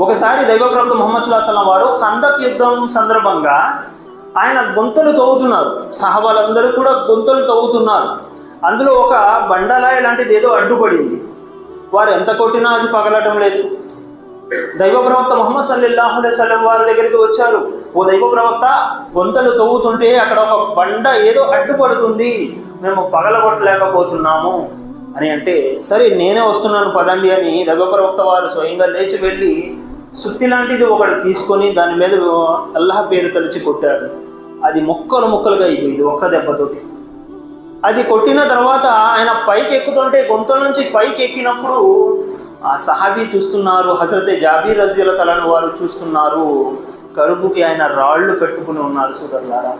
ఒకసారి దైవప్రభు ముహమ్మద్ సుల్లాహం వారు ఖందక్ యుద్ధం సందర్భంగా ఆయన గొంతులు తవ్వుతున్నారు. సహబాలందరూ కూడా గొంతులు తవ్వుతున్నారు. అందులో ఒక బండలాయ లాంటిది ఏదో అడ్డుపడింది. వారు ఎంత కొట్టినా అది పగలటం లేదు. దైవ ప్రవక్త మొహమ్మద్ సల్లాహు అలైహి వారి దగ్గరికి వచ్చారు. ఓ దైవ ప్రవక్త గొంతలు తవ్వుతుంటే అక్కడ ఒక బండ ఏదో అడ్డుపడుతుంది. మేము పగలగొట్టలేకపోతున్నాము అని అంటే సరే నేనే వస్తున్నాను పదండి అని దైవ ప్రవక్త వారు స్వయంగా లేచి వెళ్ళి సుత్తి లాంటిది ఒకటి తీసుకొని దాని మీద అల్లాహ్ పేరు తలిచి కొట్టారు అది ముక్కలు ముక్కలుగా అయిపోయింది ఒక్క దెబ్బతోటి. అది కొట్టిన తర్వాత ఆయన పైకి ఎక్కుతుంటే గొంత నుంచి పైకి ఎక్కినప్పుడు ఆ సహాబీ చూస్తున్నారు హజరతే జాబీర్ రజీల తలను వారు చూస్తున్నారు కడుపుకి ఆయన రాళ్ళు కట్టుకుని ఉన్నారు సుగర్లారా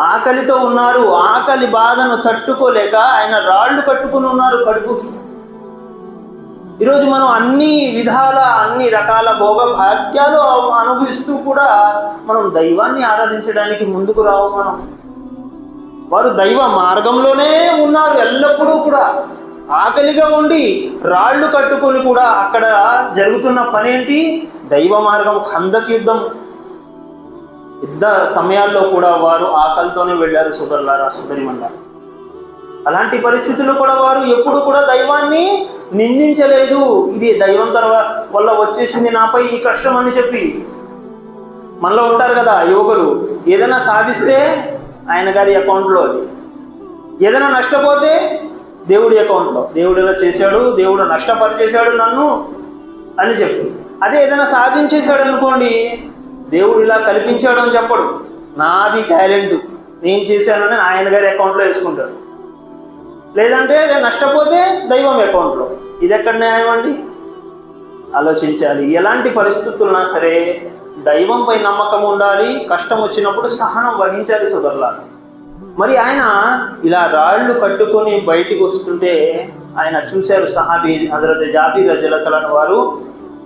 ఆకలితో ఉన్నారు ఆకలి బాధను తట్టుకోలేక ఆయన రాళ్ళు కట్టుకుని ఉన్నారు కడుపుకి. ఈరోజు మనం అన్ని విధాల అన్ని రకాల భోగ భాగ్యాలు అనుభవిస్తూ కూడా మనం దైవాన్ని ఆరాధించడానికి ముందుకు రావు మనం. వారు దైవ మార్గంలోనే ఉన్నారు ఎల్లప్పుడూ కూడా. ఆకలిగా ఉండి రాళ్ళు కట్టుకొని కూడా అక్కడ జరుగుతున్న పనేంటి? దైవ మార్గం ఖందక్ యుద్ధం యుద్ధ సమయాల్లో కూడా వారు ఆకలితోనే వెళ్ళారు సుగర్లారా సుధరిమల్లారా అలాంటి పరిస్థితుల్లో కూడా వారు ఎప్పుడు కూడా దైవాన్ని నిందించలేదు. ఇది దైవం తర్వాత వల్ల వచ్చేసింది నాపై ఈ కష్టం అని చెప్పి మనలో ఉంటారు కదా యువకులు. ఏదైనా సాధిస్తే ఆయన గారి అకౌంట్లో అది. ఏదైనా నష్టపోతే దేవుడి అకౌంట్లో. దేవుడు ఇలా చేశాడు దేవుడు నష్టపరిచేశాడు నన్ను అని చెప్పి. అదే ఏదైనా సాధించేశాడు అనుకోండి దేవుడు ఇలా కల్పించాడు అని చెప్పడు. నాది టాలెంట్. నేను చేశానని ఆయన గారి అకౌంట్లో వేసుకుంటాడు. లేదంటే నేను నష్టపోతే దైవం అకౌంట్లో. ఇది ఎక్కడ న్యాయం అండి? ఆలోచించాలి. ఎలాంటి పరిస్థితులున్నా సరే దైవంపై నమ్మకం ఉండాలి కష్టం వచ్చినప్పుడు సహనం వహించాలి సోదరులారు. మరి ఆయన ఇలా రాళ్ళు కట్టుకొని బయటికి వస్తుంటే ఆయన చూశారు సహాబీ హజరత్ జాబీ రజలతలను వారు.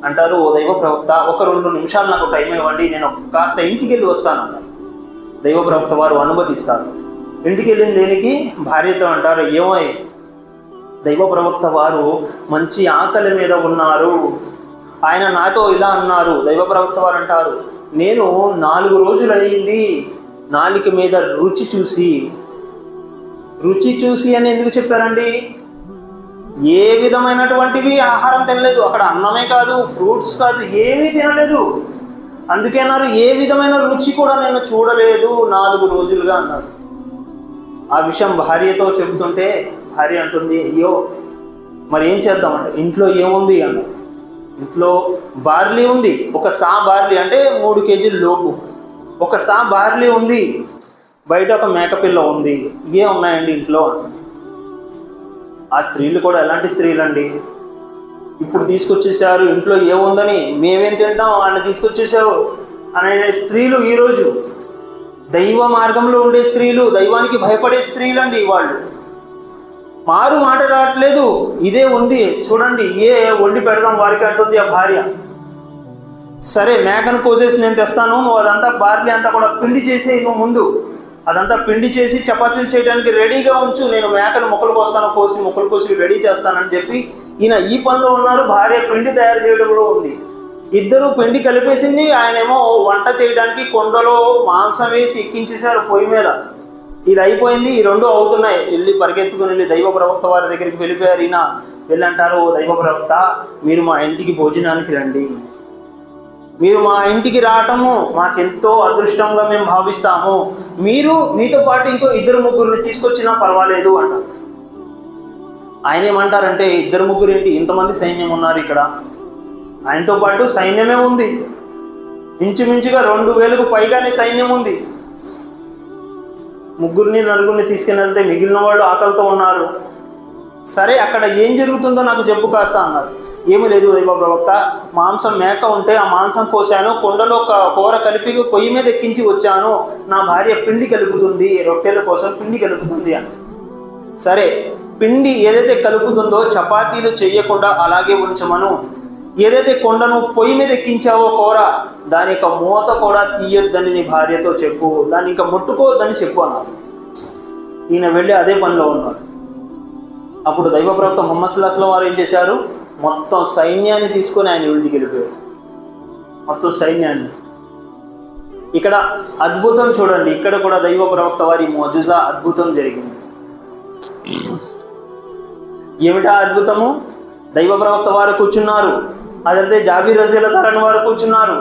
అంటారు ఓ దైవ ప్రవక్త ఒక రెండు నిమిషాలు నాకు టైం ఇవ్వండి నేను కాస్త ఇంటికి వెళ్ళి వస్తాను దైవ ప్రవక్త వారు అనుమతిస్తారు. ఇంటికి వెళ్ళిన దేనికి? భార్యతో అంటారు ఏమై దైవ ప్రవక్త వారు మంచి ఆకలి మీద ఉన్నారు. ఆయన నాతో ఇలా అన్నారు. దైవ ప్రవక్త వారు అంటారు నేను నాలుగు రోజులు అయ్యింది నాలుక మీద రుచి చూసి. రుచి చూసి అని ఎందుకు చెప్పారండి? ఏ విధమైనటువంటివి ఆహారం తినలేదు. అక్కడ అన్నమే కాదు ఫ్రూట్స్ కాదు ఏమీ తినలేదు. అందుకే అన్నారు ఏ విధమైన రుచి కూడా నేను చూడలేదు నాలుగు రోజులుగా అన్నారు. ఆ విషయం భార్యతో చెబుతుంటే భార్య అంటుంది అయ్యో మరి ఏం చేద్దామంటే ఇంట్లో ఏముంది? అన్న. ఇంట్లో బార్లీ ఉంది ఒక సా బార్లీ అంటే మూడు కేజీల లోపు. ఒక సా బార్లీ ఉంది బయట ఒక మేకపిల్ల ఉంది ఏ ఉన్నాయండి ఇంట్లో ఆ స్త్రీలు కూడా ఎలాంటి స్త్రీలండి? ఇప్పుడు తీసుకొచ్చేసారు ఇంట్లో ఏముందని మేమేం తింటాం? ఆయన తీసుకొచ్చేసావు అనే స్త్రీలు ఈరోజు దైవ మార్గంలో ఉండే స్త్రీలు దైవానికి భయపడే స్త్రీలండి వాళ్ళు. మారు మాట రావట్లేదు ఇదే ఉంది. చూడండి ఏ వండి పెడదాం వారికి అంటుంది ఆ భార్య. సరే మేకను కోసేసి నేను తెస్తాను నువ్వు అదంతా బార్లీ అంతా కూడా పిండి చేసే నువ్వు ముందు. అదంతా పిండి చేసి చపాతీలు చేయడానికి రెడీగా ఉంచు నేను మేకను మొక్కలు కోస్తాను కోసి మొక్కలు కోసి రెడీ చేస్తానని చెప్పి ఈయన ఈ పనిలో ఉన్నారు భార్య పిండి తయారు చేయడంలో ఉంది. ఇద్దరు పిండి కలిపేసింది. ఆయనేమో వంట చేయడానికి కొండలో మాంసం వేసి ఎక్కించేశారు పొయ్యి మీద. ఇది అయిపోయింది. ఈ రెండు అవుతున్నాయి. వెళ్ళి పరిగెత్తుకుని వెళ్ళి దైవ ప్రవక్త వారి దగ్గరికి వెళ్ళిపోయారు. ఈయన వెళ్ళంటారు "ఓ దైవ ప్రవక్త మీరు మా ఇంటికి భోజనానికి రండి. మీరు మా ఇంటికి రావటము మాకెంతో అదృష్టంగా మేము భావిస్తాము. మీరు మీతో పాటు ఇంకో ఇద్దరు ముగ్గురిని తీసుకొచ్చినా పర్వాలేదు అంటారు. ఆయన ఏమంటారంటే ఇద్దరు ముగ్గురు ఏంటి? ఇంతమంది సైన్యం ఉన్నారు ఇక్కడ. ఆయనతో పాటు సైన్యమే ఉంది. ఇంచుమించుగా రెండు వేలకు పైగానే సైన్యం ఉంది. ముగ్గురిని నలుగురిని తీసుకుని వెళ్తే మిగిలిన వాళ్ళు ఆకలితో ఉన్నారు. సరే అక్కడ ఏం జరుగుతుందో నాకు చెప్పు కాస్త అన్నారు. ఏమీ లేదు దైవ ప్రవక్త. మాంసం మేక ఉంటే ఆ మాంసం కోసాను కొండలో ఒక కూర కలిపి పొయ్యి మీద ఎక్కించి వచ్చాను. నా భార్య పిండి కలుపుతుంది రొట్టెల కోసం పిండి కలుపుతుంది అని. సరే పిండి ఏదైతే కలుపుతుందో చపాతీలు చేయకుండా అలాగే ఉంచమను. ఏదైతే కొండను పొయ్యి మీద ఎక్కించావో కూర దాని యొక్క మూత కూడా తీయొద్దని నీ భార్యతో చెప్పు దాన్ని ఇంకా ముట్టుకోవద్దని చెప్పు అన్నారు ఈయన వెళ్ళి అదే పనిలో ఉన్నారు అప్పుడు దైవ ప్రవక్త మొహమ్మద్ సుల్లాహం వారు ఏం చేశారు? మొత్తం సైన్యాన్ని తీసుకొని ఆయన ఇంటికి వెళ్ళిపోయారు మొత్తం సైన్యాన్ని. ఇక్కడ అద్భుతం చూడండి ఇక్కడ కూడా దైవ ప్రవక్త వారి మోజుజా అద్భుతం జరిగింది. ఏమిటా అద్భుతము? దైవ ప్రవక్త వారు కూర్చున్నారు. అదంతే జాబీర్ రజీల తరని వారు కూర్చున్నారు.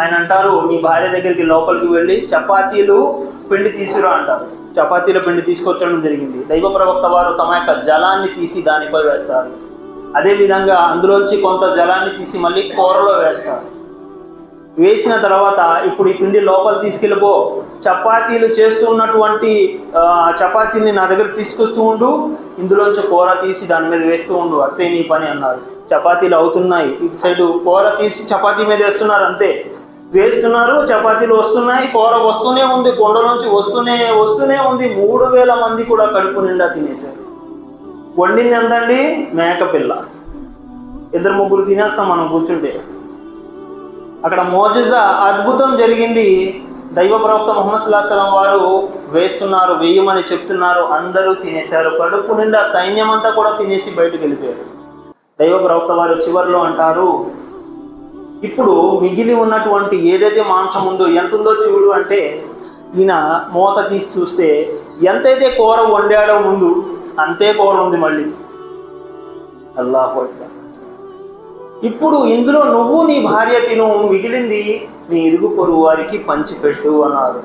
ఆయన అంటారు మీ భార్య దగ్గరికి లోపలికి వెళ్ళి చపాతీలు పిండి తీసుకురా అంటారు. చపాతీల పిండి తీసుకొచ్చడం జరిగింది. దైవ ప్రవక్త వారు తమ యొక్క జలాన్ని తీసి దానిపై వేస్తారు. అదే విధంగా అందులోంచి కొంత జలాన్ని తీసి మళ్ళీ కూరలో వేస్తారు. వేసిన తర్వాత ఇప్పుడు ఈ పిండి లోపల తీసుకెళ్ళిపో. చపాతీలు చేస్తున్నటువంటి ఉన్నటువంటి చపాతీని నా దగ్గర తీసుకొస్తూ ఉండు. ఇందులోంచి కూర తీసి దాని మీద వేస్తూ ఉండు. అంతే నీ పని అన్నారు. చపాతీలు అవుతున్నాయి. ఇటు సైడు కూర తీసి చపాతీ మీద వేస్తున్నారు అంతే. వేస్తున్నారు చపాతీలు వస్తున్నాయి కూర వస్తూనే ఉంది కొండలోంచి వస్తూనే వస్తూనే ఉంది. మూడు వేల మంది కూడా కడుపు నిండా తినేశారు. వండింది ఎంతండి? మేకపిల్ల ఇద్దరు ముగ్గురు తినేస్తాం మనం కూర్చుంటే. అక్కడ మోజజ అద్భుతం జరిగింది. దైవ ప్రవక్త ముహమ్మద్ సుల్లాహలం వారు వేస్తున్నారు వేయమని చెప్తున్నారు అందరూ తినేశారు. కడుపు నిండా సైన్యం అంతా కూడా తినేసి బయటకు వెళ్ళిపోయారు. దైవ ప్రవక్త వారు చివరిలో అంటారు ఇప్పుడు మిగిలి ఉన్నటువంటి ఏదైతే మాంసం ఉందో ఎంత ఉందో చూడు అంటే ఈయన మూత తీసి చూస్తే ఎంతైతే కూర వండాడో ముందు అంతే కూర ఉంది మళ్ళీ. అల్లాహు ఇప్పుడు ఇందులో నువ్వు నీ భార్య తిను మిగిలింది నీ ఇరుగు పొరుగు వారికి పంచిపెట్టు అన్నారు